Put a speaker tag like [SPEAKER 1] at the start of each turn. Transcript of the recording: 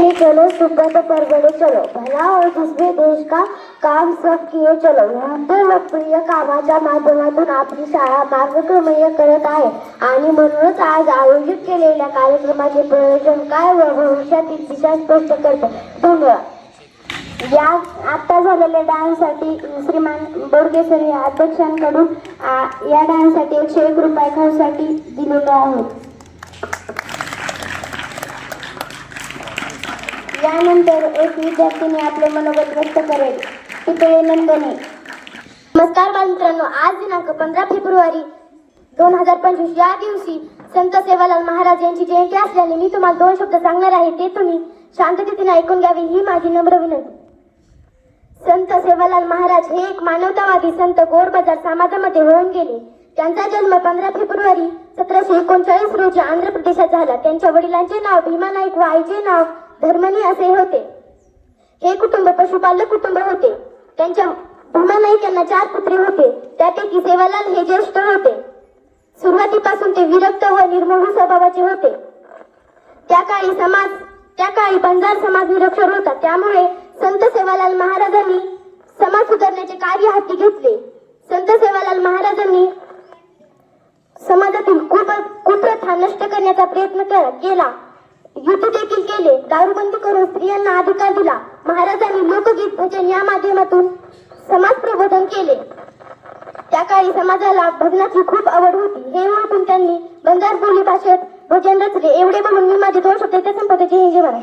[SPEAKER 1] ये चलो सुबह तो चलो। भला और दूसरे देश का काम सब किए चलो। विविध लोकप्रिय कामाच्या माध्यमातून आपली शाळा मार्गक्रमणीय करत आहे आणि म्हणूनच आज आयोजित केलेल्या कार्यक्रमाचे प्रयोजन काय व भविष्यातील दिशा स्पष्ट करते. धन्यवाद. या आता झालेल्या डान्ससाठी श्रीमान बोडगेसर या अध्यक्षांकडून या डान्ससाठी एकशे एक रुपये खाऊसाठी दिलेले आहेत त्यानंतर एक विद्यार्थीने आपले मनोगत व्यक्त करेल. पितळे नंदने नमस्कार बालमित्रांनो आज दिनांक पंधरा फेब्रुवारी दोन हजार पंचवीस या दिवशी संत सेवालाल महाराज यांची जयंती असल्याने मी तुम्हाला दोन शब्द सांगणार आहे. ते तुम्ही शांततेने ऐकून घ्यावे ही माझी नम्र विनंती. संत सेवालाल महाराज हे एक मानवतावादी संत गोरबाजार समाजामध्ये होऊन गेले. त्यांचा जन्म पंधरा फेब्रुवारी सतराशे एकोणचाळीस रोजी आंध्र प्रदेशात झाला. त्यांच्या वडिलांचे नाव भीमा नाईक व आईचे नाव धर्मनी असे होते. हे कुटुंब पशुपालक कुटुंब होते. त्यांच्या भीमा त्यांना चार पुत्रे होते. त्यापैकी सेवालाल हे ज्येष्ठ होते. सुरुवातीपासून ते विरक्त व निर्मोह स्वभावाचे होते. त्या काळी समाज त्या काळी बंजार समाज निरक्षर होता. त्यामुळे संत सेवालाल महाराजांनी समाज सुधारण्याचे कार्य हाती घेतले. संत सेवालाल महाराजांनी समाजातील कुप कुप्रथा नष्ट करण्याचा प्रयत्न केला. युद्ध देखील केले. दारूबंदी करून स्त्रियांना अधिकार दिला. महाराजांनी लोकगीत भजन या माध्यमातून समाज प्रबोधन केले. त्या काळी समाजाला भजनाची खूप आवड होती. हे ओळखून त्यांनी बंजार बोली भाषेत भजन रचले. एवढे म्हणून मी माझे दोन शब्द ते संपवते. जय जय महाराज